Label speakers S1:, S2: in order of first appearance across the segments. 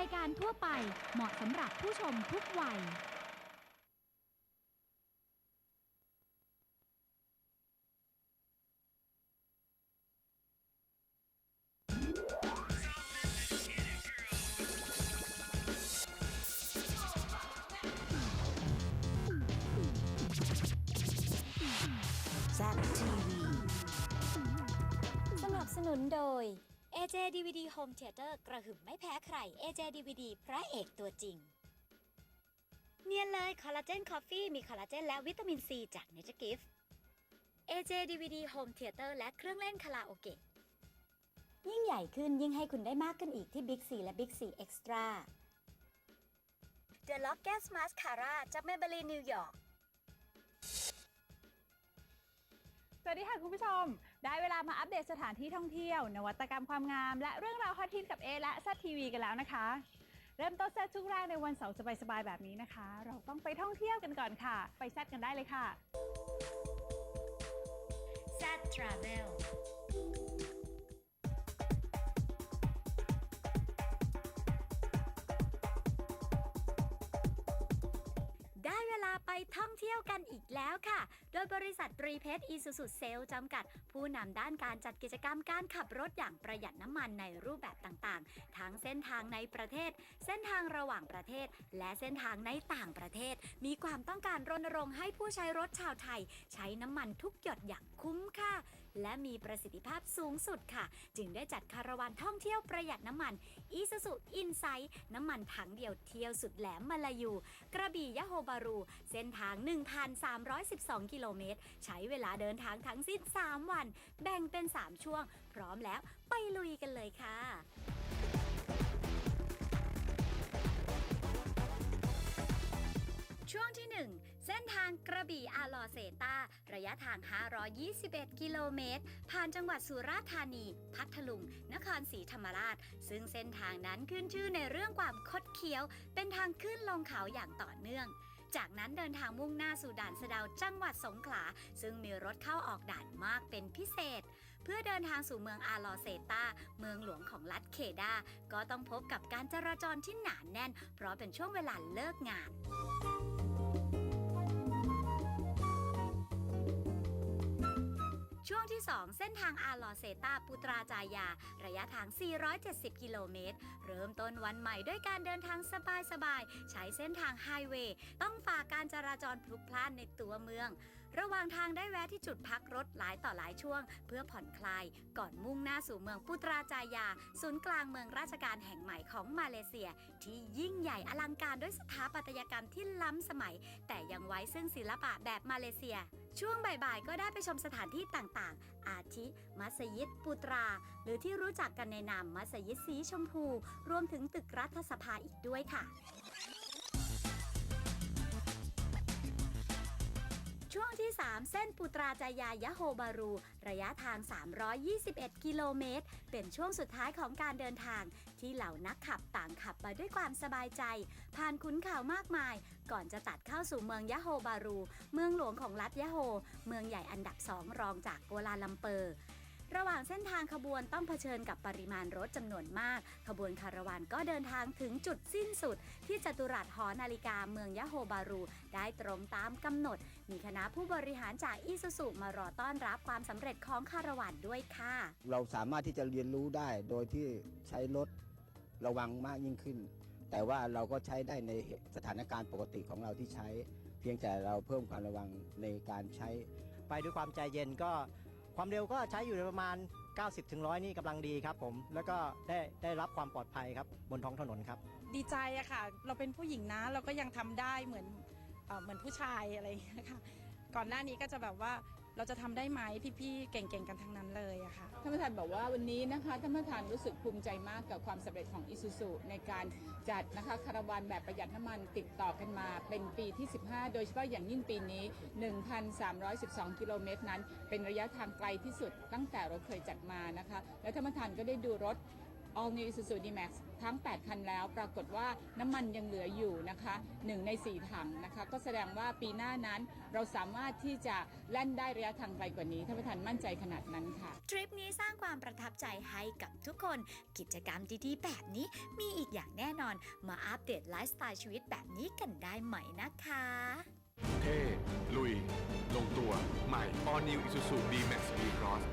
S1: ายการทั่วไปเหมาะสำหรับผู้ชมทุกวัย
S2: z a p TV
S3: สนับสนุนโดย AJ DVD Home Theater กระหึ่มไม่แพ้ใคร AJ DVD พระเอกตัวจริง เนียนเลยคอลลาเจนคอฟฟี่มีคอลลาเจนและวิตามินซีจาก Nature Gift AJ DVD Home Theater และเครื่องเล่นคาราโอเกะยิ่งใหญ่ขึ้นยิ่งให้คุณได้มากขึ้นอีกที่ Big C และ Big C Extra The Lock Gas Mascara จาก Maybelline New York
S4: วัสดีค่ะคุณผู้ชม ได้เวลามาอัปเดตสถานที่ท่องเที่ยว นวัตกรรมความงาม และเรื่องราวฮอตฮิตกับเอและซัทีวีกันแล้วนะคะ เริ่มต้นแซดทุกแรกในวันเสาร์สบายๆแบบนี้นะคะ เราต้องไปท่องเที่ยวกันก่อนค่ะ ไปแซดกันได้เลยค่ะ
S3: Z Travel ได้ ท่องเที่ยวกันอีกแล้วค่ะ โดยบริษัทตรีเพชรอีสุสุเซลจำกัด ผู้นำด้านการจัดกิจกรรมการขับรถอย่างประหยัดน้ำมันในรูปแบบต่างๆ ทั้งเส้นทางในประเทศ เส้นทางระหว่างประเทศ และเส้นทางในต่างประเทศ มีความต้องการรณรงค์ให้ผู้ใช้รถชาวไทย ใช้น้ำมันทุกหยดอย่างคุ้มค่า และมีประสิทธิภาพสูงสุดค่ะ จึงได้จัดคาราวานท่องเที่ยวประหยัดน้ำมันอีซูซูอินไซต์น้ำมันถังเดียวเที่ยวสุดแหลมมาลายู กระบี่ยะโฮบารู เส้นทาง 1,312 กิโลเมตร ใช้เวลาเดินทางทั้งสิ้น 3 วัน แบ่งเป็น 3 ช่วง พร้อมแล้วไปลุยกันเลยค่ะช่วงที่ 1 เส้นทางกระบี่อาลอเซตาระยะทาง 521 กิโลเมตร ผ่านจังหวัดสุราษฎร์ธานี พัทลุง นครศรีธรรมราช ซึ่งเส้นทางนั้นขึ้นชื่อในเรื่องความคดเคี้ยว เป็นทางขึ้นลงเขาอย่างต่อเนื่องจากนั้นเดินทางมุ่งหน้าสู่ด่านสะเดาจังหวัดสงขลา ซึ่งมีรถเข้าออกด่านมากเป็นพิเศษ เพื่อเดินทางสู่เมืองอาลอเซตาเมืองหลวงของรัฐเคดา ก็ต้องพบกับการจราจรที่หนาแน่น เพราะเป็นช่วงเวลาเลิกงาน ช่วงที่ 2 เส้นทางอาลอเซตาปุตราจายา ระยะทาง 470 กิโลเมตร เริ่มต้นวันใหม่ด้วยการเดินทางสบายๆ ใช้เส้นทางไฮเวย์ ต้องฝ่าการจราจรพลุกพล่านในตัวเมือง ระหว่างทางได้แวะที่จุดพักรถหลายต่อหลายช่วง เพื่อผ่อนคลาย ก่อนมุ่งหน้าสู่เมืองปุตราจายา ศูนย์กลางเมืองราชการแห่งใหม่ของมาเลเซีย ที่ยิ่งใหญ่อลังการด้วยสถาปัตยกรรมที่ล้ำสมัย แต่ยังไว้ซึ่งศิลปะแบบมาเลเซียช่วงบ่ายๆ ก็ได้ไปชมสถานที่ต่างๆ อาทิ มัสยิดปูตรา หรือที่รู้จักกันในนามมัสยิดสีชมพู รวมถึงตึกรัฐสภาอีกด้วยค่ะ ช่วงที่ 3 เส้นปุตราจายายะโฮบารู ระยะทาง 321 กิโลเมตร เป็นช่วงสุดท้ายของการเดินทาง ที่เหล่านักขับต่างขับมาด้วยความสบายใจ ผ่านขุนเขามากมาย ก่อนจะตัดเข้าสู่เมืองยะโฮบารู เมืองหลวงของรัฐยะโฮ เมืองใหญ่อันดับสองรองจากกัวลาลัมเปอร์ ระหว่างเส้นทางขบวนต้องเผชิญกับปริมาณรถจำนวนมาก ขบวนคาราวานก็เดินทางถึงจุดสิ้นสุด ที่จตุรัสหอนาฬิกาเมืองยะโฮบารู ได้ตรงตามกำหนด มีคณะผู้บริหารจากอีซูซุมารอต้อนรับความสำเร็จของคาราวานด้วยค่ะ
S5: เราสามารถที่จะเรียนรู้ได้โดยที่ใช้รถระวังมากยิ่งขึ้น แต่ว่าเราก็ใช้ได้ในสถานการณ์ปกติของเราที่ใช้ เพียงแต่เราเพิ่มความระวังในการใช้
S6: ไปด้วยความใจเย็นก็ ความเร็วก็ใช้อยู่ในประมาณ90ถึง100นี่กำลังดีครับผม แล้วก็ได้ได้รับความปลอดภัยครับบนท้องถนนครับ
S7: ดีใจอะค่ะ เราเป็นผู้หญิงนะเราก็ยังทำได้เหมือนเอ่อเหมือนผู้ชายอะไรอย่างเงี้ยค่ะ ก่อนหน้านี้ก็จะแบบว่า เราจะทำได้ไหมพี่ๆเก่งๆกันทั้งนั้นเลยอะค่ะ
S8: ท่านประธานบอกว่าวันนี้นะคะท่านประธานรู้สึกภูมิใจมากกับความสำเร็จของอิซูซุในการจัดนะคะคาราวานแบบประหยัดน้ำมันติดต่อกันมาเป็นปีที่ 15 โดยเฉพาะอย่างยิ่งปีนี้ 1,312 กิโลเมตรนั้น เป็นระยะทางไกลที่สุดตั้งแต่เราเคยจัดมานะคะ และท่านประธานก็ได้ดูรถ All New Isuzu D-Max ทั้ง 8 คันแล้ว ปรากฏว่าน้ำมันยังเหลืออยู่นะคะ1ใน 4 ถังนะคะ ก็แสดงว่าปีหน้านั้นเราสามารถที่จะแล่นได้ระยะทางไกลกว่านี้ท่านประธานมั่นใจขนาดนั้นค่ะ
S3: ทริปนี้สร้างความประทับใจให้กับทุกคน กิจกรรมดีๆ แบบนี้มีอีกอย่างแน่นอน มาอัปเดตไลฟ์สไตล์ชีวิตแบบนี้กันได้ไหมนะคะ
S9: เท่ลุย ลงตัว ใหม่ All New Isuzu D-Max V-Cross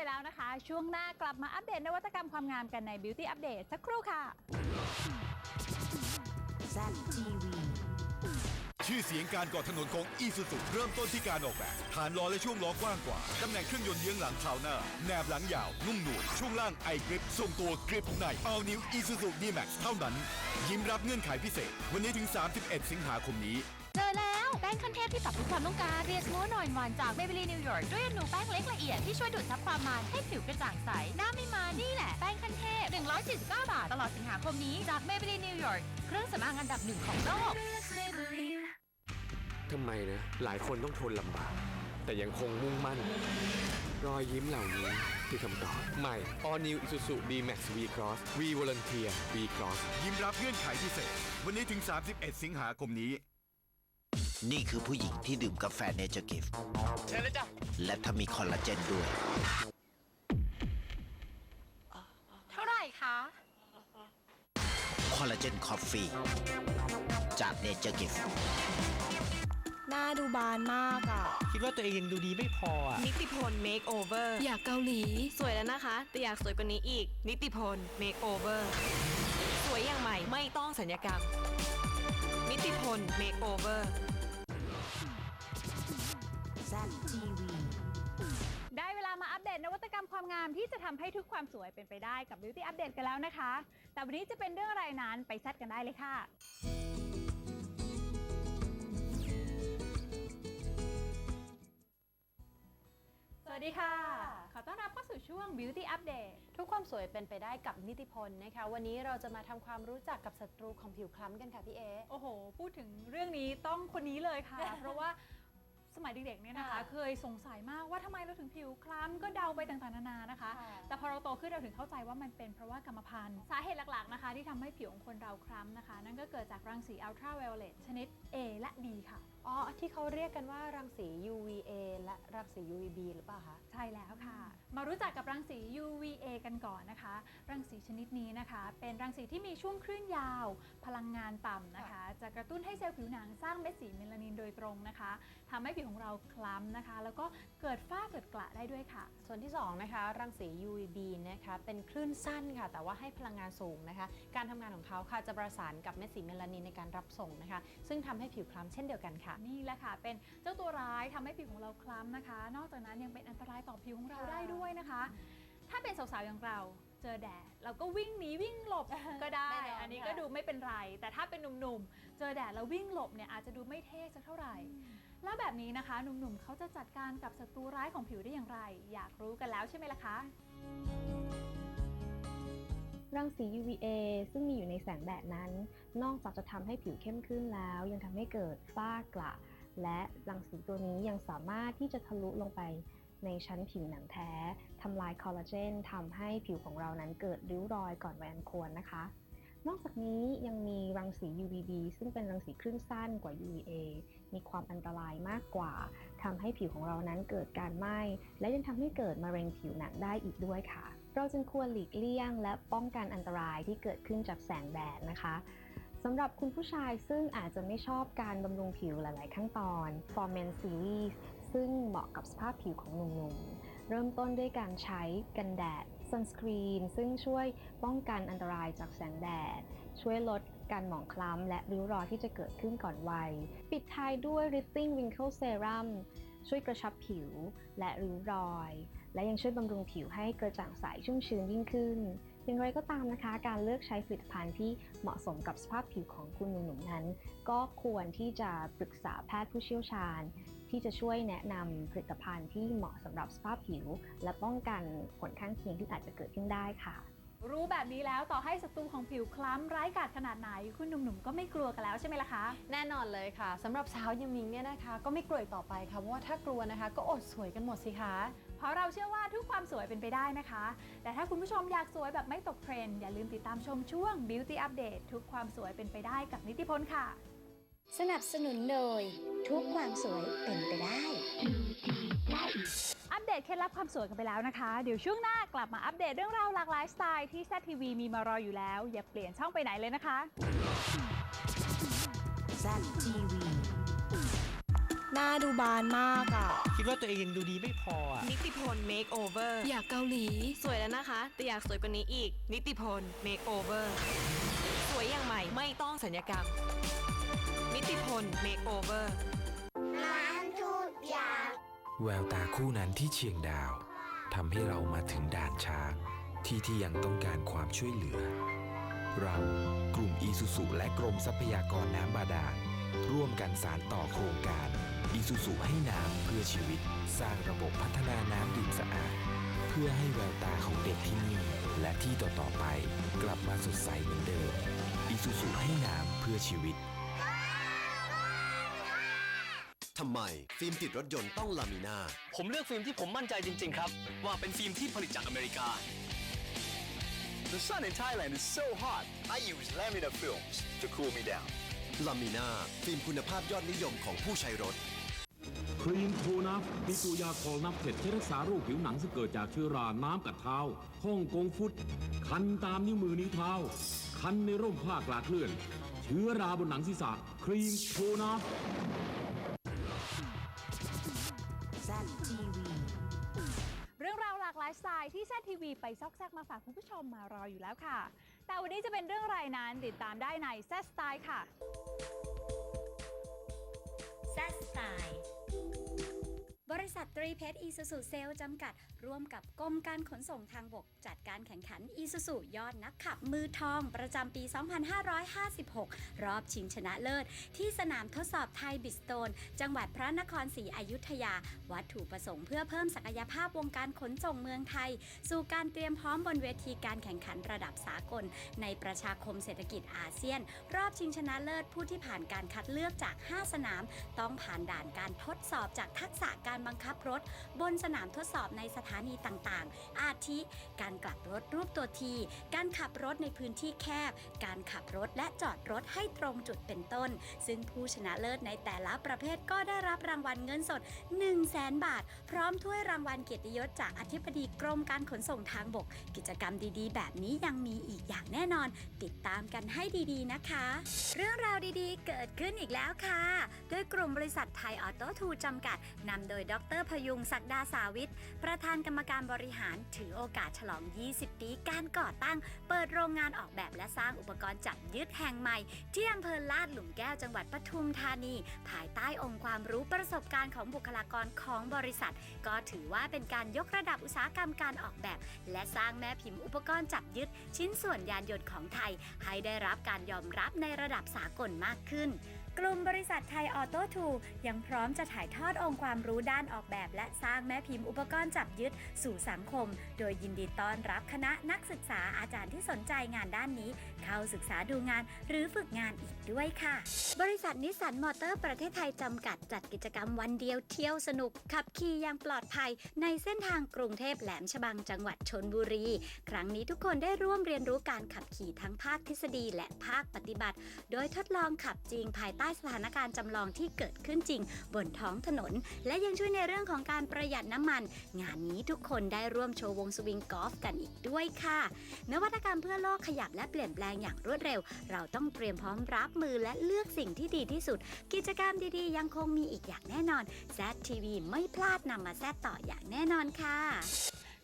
S4: ไปแล้วนะคะ ช่วงหน้ากลับมาอัปเดตนวัตกรรมความงามกันใน Beauty Update สักครู่ค่ะ
S2: Zap TV.
S10: ชื่อเสียงการก่อถนนของ i s u z u เริ่มต้นที่การออกแบบ ฐานล้อและช่วงล้อกว้างกว่า ตำแหน่งเครื่องยนต์เยื้องหลังคราวหน้า แนบหลังยาว นุ่มนวลช่วงล่างไอกริปทรงตัวกริปใน All New Isuzu D-Max เท่านั้น ยิ้มรับเงื่อนไขพิเศษ วันนี้ถึง 31 สิงหาคมนี้
S1: เจอแล้ว แป้งขั้นเทพที่ปรับทุกความต้องการเรียกโง่หน่อยหวานจาก Maybelline New York ด้วยอนูแป้งเล็กละเอียดที่ช่วยดูดซับความมันให้ผิวกระจ่างใส หน้าไม่มันนี่แหละ แป้งขั้นเทพ 149 บาท ตลอดสิงหาคมนี้จาก Maybelline New York เครื่องสำอางอันดับหนึ่งของโลก
S9: ทำไมนะหลายคนต้องทนลำบาก แต่ยังคงมุ่งมั่น รอยยิ้มเหล่านี้คือคำตอบใหม่ All New Isuzu D-Max V-Cross V Volunteer V-Cross
S10: ยิ้มรับเงื่อนไขพิเศษ วันนี้ถึง 31 สิงหาคมนี้
S11: นี่คือผู้หญิงที่ดื่มกาแฟเนเจอร์กิฟต์
S9: เชิญเลยจ้ะ
S11: และถ้ามีคอลลาเจนด้วย
S1: เท่าไหร่คะ
S11: คอลลาเจนคอฟฟี่จากเนเจอร์กิฟต์
S12: หน้าดูบานมากอะ
S6: คิดว่าตัวเองยังดูดีไม่พออะ
S12: นิติพลเมคโอเวอร์อยากเกาหลี สวยแล้วนะคะ แต่อยากสวยกว่านี้อีก นิติพลเมคโอเวอร์สวยอย่างใหม่ไม่ต้องสัญญกรรม นิติพลเมคโอเวอร์
S2: Zap TV.
S4: ได้เวลามาอัปเดตนวัตกรรมความงามที่จะทำให้ทุกความสวยเป็นไปได้กับ Beauty Update กันแล้วนะคะ แต่วันนี้จะเป็นเรื่องอะไรนั้นไปแซดกันได้เลยค่ะ สวัสดีค่ะ ขอต้อนรับเข้าสู่ช่วง Beauty Update
S12: ทุกความสวยเป็นไปได้กับนิติพลนะคะ วันนี้เราจะมาทำความรู้จักกับศัตรูของผิวคล้ำกันค่ะพี่เอ
S4: โอ้โห พูดถึงเรื่องนี้ต้องคนนี้เลยค่ะ เพราะว่า สมัยเด็กๆเนี่ยนะคะ
S12: ค่ะ
S4: เคยสงสัยมากว่าทำไมเราถึงผิวคล้ำก็เดาไปต่างๆนานานะคะแต่พอเราโตขึ้นเราถึงเข้าใจว่ามันเป็นเพราะว่ากรรมพันธุ์สาเหตุหลักๆนะคะ ที่ทำให้ผิวของคนเราคล้ำนะคะ นั่นก็เกิดจากรังสีอัลตราไวโอเลตชนิด A และ B ค่ะ
S12: อ๋อ ที่เขาเรียกกันว่ารังสี UVA และรังสี UVB หรือเปล่าคะ
S4: ใช่แล้วค่ะ มารู้จักกับรังสี UVA กันก่อนนะคะ รังสีชนิดนี้นะคะ เป็นรังสีที่มีช่วงคลื่นยาว พลังงานต่ำนะคะ จะกระตุ้นให้เซลล์ผิวหนังสร้างเม็ดสีเมลานินโดยตรงนะคะทำให้ผิวของเราคล้ำนะคะ แล้วก็เกิดฝ้าเกิดกระได้ด้วยค่ะ
S12: ส่วนที่2นะคะรังสี UVB นะคะเป็นคลื่นสั้นค่ะ แต่ว่าให้พลังงานสูงนะคะ การทำงานของเขาค่ะจะประสานกับเม็ดสีเมลานินในการรับส่งนะคะ ซึ่งทำให้ผิวคล้ำเช่นเดียวกันค่ะ
S4: นี่แหละค่ะ เป็นเจ้าตัวร้ายทำให้ผิวของเราคล้ำนะคะ นอกจากนั้นยังเป็นอันตรายต่อผิวของเรา
S12: ค่ะ
S4: ได้ด้วยนะคะ ถ้าเป็นสาวๆอย่างเราเจอแดดเราก็วิ่งหนีวิ่งหลบก็ได้
S12: แน่นอน
S4: อันนี้
S12: ค่ะ
S4: ก็ดูไม่เป็นไร แต่ถ้าเป็นหนุ่มๆ เจอแดดแล้ววิ่งหลบเนี่ยอาจจะดูไม่เท่สักเท่าไหร่ แล้วแบบนี้นะคะหนุ่มๆเขาจะจัดการกับศัตรูร้ายของผิวได้อย่างไร อยากรู้กันแล้วใช่ไหมล่ะคะ
S13: รังสี UVA ซึ่งมีอยู่ในแสงแดดนั้น นอกจากจะทำให้ผิวเข้มขึ้นแล้ว ยังทำให้เกิดฝ้ากระ และรังสีตัวนี้ยังสามารถที่จะทะลุลงไปในชั้นผิวหนังแท้ทำลายคอลลาเจนทำให้ผิวของเรานั้นเกิดริ้วรอยก่อนวัยอันควรนะคะ นอกจากนี้ยังมีรังสี UVB ซึ่งเป็นรังสีคลื่นสั้นกว่า UVA มีความอันตรายมากกว่าทำให้ผิวของเรานั้นเกิดการไหม้และยังทำให้เกิดมะเร็งผิวหนังได้อีกด้วยค่ะ เราจึงควรหลีกเลี่ยง และป้องกันอันตรายที่เกิดขึ้นจากแสงแดดนะคะสำหรับคุณผู้ชายซึ่งอาจจะไม่ชอบการบำรุงผิวหลาย ๆ ขั้นตอน For Men Series ซึ่งเหมาะกับสภาพผิวของหนุ่ม ๆ เริ่มต้นด้วยการใช้กันแดด Sunscreen ซึ่งช่วยป้องกันอันตรายจากแสงแดด ช่วยลด การหมองคล้ำ และริ้วรอยที่จะเกิดขึ้นก่อนวัย ปิดท้ายด้วย Lifting Wrinkle Serum ช่วยกระชับผิวและริ้วรอย และยังช่วยบำรุงผิวให้กระจ่างใสชุ่มชื้นยิ่งขึ้นอย่างไรก็ตามนะคะ การเลือกใช้ผลิตภัณฑ์ที่เหมาะสมกับสภาพผิวของคุณหนุ่มๆนั้น ก็ควรที่จะปรึกษาแพทย์ผู้เชี่ยวชาญ ที่จะช่วยแนะนำผลิตภัณฑ์ที่เหมาะสำหรับสภาพผิว และป้องกันผลข้างเคียงที่อาจจะเกิดขึ้นได้ค่ะ
S4: รู้แบบนี้แล้วต่อให้ศัตรูของผิวคล้ำร้ายกาจขนาดไหน คุณหนุ่มๆก็ไม่กลัวกันแล้วใช่ไหมล่ะคะ
S12: แน่นอนเลยค่ะสำหรับสาวอยางมิงเนี่ยนะคะ ก็ไม่กลัวอีกต่อไปค่ะเพราะว่าถ้ากลัวนะคะ ก็อดสวยกันหมดสิคะ
S4: เพราะเราเชื่อว่าทุกความสวยเป็นไปได้นะคะ แต่ถ้าคุณผู้ชมอยากสวยแบบไม่ตกเทรนด์อย่าลืมติดตามชมช่วง Beauty Update ทุกความสวยเป็นไปได้กับนิติพลค่ะ
S3: สนับสนุนโดย ทุกความสวยเป็นไปได้
S4: อัปเดตเคล็ดลับความสวยกันไปแล้วนะคะ เดี๋ยวช่วงหน้ากลับมาอัปเดตเรื่องราวหลากหลายสไตล์ที่ ZTV มีมารออยู่แล้ว อย่าเปลี่ยนช่องไปไหนเลยนะคะ
S2: ZTV
S12: หน้าดูบานมากอะ
S6: คิดว่าตัวเองยังดูดีไม่พออะ
S12: นิติพล Makeover อยากเกาหลี สวยแล้วนะคะ แต่อยากสวยกว่านี้อีก นิติพล Makeover สวยอย่างใหม่ ไม่ต้องสัญญกรรม นิติพล Makeover
S14: แววตาคู่นั้นที่เชียงดาวทำให้เรามาถึงด่านช้างที่ที่ยังต้องการความช่วยเหลือ เรากลุ่มอีสุสุและกรมทรัพยากรน้ำบาดาลร่วมกันสารต่อโครงการอีสุสุให้น้ำเพื่อชีวิต สร้างระบบพัฒนาน้ำดื่มสะอาด เพื่อให้แววตาของเด็กที่นี่ และที่ต่อๆไป กลับมาสดใสเหมือนเดิม อีสุสุให้น้ำเพื่อชีวิต
S15: ทำไม ฟิล์มติดรถยนต์ต้องลามิน่า
S16: ผมเลือกฟิล์มที่ผมมั่นใจจริง ๆ ครับ ว่าเป็นฟิล์มที่ผลิตจากอเมริกา The sun in Thailand is so hot I use Lamina films to cool me down
S15: ลามิน่าฟิล์มคุณภาพยอดนิยมของผู้ใช้รถ
S17: ครีมโทนัฟมีตัวยาคอลนับเผ็ดที่รักษาโรคผิวหนังซึ่งเกิดจากเชื้อรา น้ำกัดเท้าฮ่องกงฟุต คันตามนิ้วมือนิ้วเท้า คันในร่มผ้ากลาดเคลื่อน เชื้อราบนหนังศีรษะครีมโทนัฟ
S2: ZTV
S4: เรื่องราวหลากหลายสไตล์ที่ ZTV ไปซอกแซกมาฝากคุณผู้ชมมารออยู่แล้วค่ะ แต่วันนี้จะเป็นเรื่องอะไรนั้นติดตามได้ใน Z Style ค่ะ
S3: แซสไตล์ บริษัทตรีเพชรอีซูซูเซลจำกัด ร่วมกับกรมการขนส่งทางบก จัดการแข่งขันอีซูซูยอดนักขับมือทอง ประจำปี 2556 รอบชิงชนะเลิศ ที่สนามทดสอบไทยบิสโตน จังหวัดพระนครศรีอยุธยา วัตถุประสงค์เพื่อเพิ่มศักยภาพวงการขนส่งเมืองไทย สู่การเตรียมพร้อมบนเวทีการแข่งขันระดับสากล ในประชาคมเศรษฐกิจอาเซียน รอบชิงชนะเลิศผู้ที่ผ่านการคัดเลือกจาก 5 สนาม ต้องผ่านด่านการทดสอบจากทักษะการบังคับรถ บนสนามทดสอบในสถานีต่างๆ อาทิ การกลับรถรูปตัวที การขับรถในพื้นที่แคบ การขับรถและจอดรถให้ตรงจุดเป็นต้น ซึ่งผู้ชนะเลิศในแต่ละประเภทก็ได้รับรางวัลเงินสด 1 0 0 0 0แสนบาท พร้อมถ้วยรางวัลเกียรติยศจากอธิบดีกรมการขนส่งทางบก กิจกรรมดีๆ แบบนี้ยังมีอีกอย่างแน่นอน ติดตามกันให้ดีๆนะคะ เรื่องราวดีๆ เกิดขึ้นอีกแล้วค่ะ โดยกลุ่มบริษัทไทยออโต้ทูจำกัดนำโดยดรพยุงศักดาสาวิทย์ประธานกรรมการบริหารถือโอกาสฉลอง 20 ปี การก่อตั้ง เปิดโรงงานออกแบบและสร้างอุปกรณ์จับยึดแห่งใหม่ ที่อำเภอลาดหลุมแก้วจังหวัดปทุมธานี ภายใต้องค์ความรู้ประสบการณ์ของบุคลากรของบริษัท ก็ถือว่าเป็นการยกระดับอุตสาหกรรมการออกแบบ และสร้างแม่พิมพ์อุปกรณ์จับยึด ชิ้นส่วนยานยนต์ของไทย ให้ได้รับการยอมรับในระดับสากลมากขึ้น กลุ่มบริษัทไทยออโต้ทูยังพร้อมจะถ่ายทอดองค์ความรู้ด้านออกแบบ และสร้างแม่พิมพ์อุปกรณ์จับยึดสู่สังคม โดยยินดีต้อนรับคณะนักศึกษาอาจารย์ที่สนใจงานด้านนี้ เข้าศึกษาดูงานหรือฝึกงานอีกด้วยค่ะ บริษัทนิสสันมอเตอร์ประเทศไทยจำกัดจัดกิจกรรมวันเดียวเที่ยวสนุก ขับขี่อย่างปลอดภัย ในเส้นทางกรุงเทพแหลมฉบังจังหวัดชนบุรี ครั้งนี้ทุกคนได้ร่วมเรียนรู้การขับขี่ทั้งภาคทฤษฎีและภาคปฏิบัติ โดยทดลองขับจริงภายใต้สถานการณ์จำลองที่เกิดขึ้นจริง บนท้องถนน และยังช่วยในเรื่องของการประหยัดน้ำมัน งานนี้ทุกคนได้ร่วมโชว์วงสวิงกอล์ฟกันอีกด้วยค่ะ นวัตกรรมเพื่อโลกขยับและเปลี่ยนแปลงอย่างรวดเร็ว เราต้องเตรียมพร้อมรับมือและเลือกสิ่งที่ดีที่สุด กิจกรรมดีๆ ยังคงมีอีกอย่างแน่นอน z TV ไม่พลาดนำมาแซดต่ออย่างแน่นอนค่ะ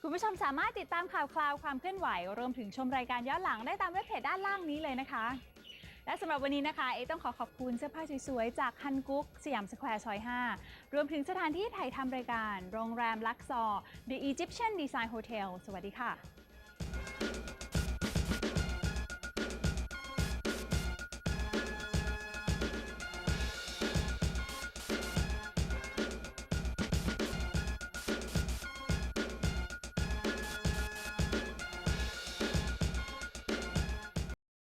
S4: คุณผู้ชมสามารถติดตามข่าวคราวความเคลื่อนไหว รวมถึงชมรายการย้อนหลังได้ตามเว็บเพจด้านล่างนี้เลยนะคะ และสำหรับวันนี้นะคะเอต้องขอขอบคุณเสื้อผ้าสวยๆ จากฮันกุ๊กสยามสแควร์ซอย 5 รวมถึงสถานที่ถ่ายทำรายการ โรงแรมลักซอร์ The Egyptian Design Hotel สวัสดีค่ะ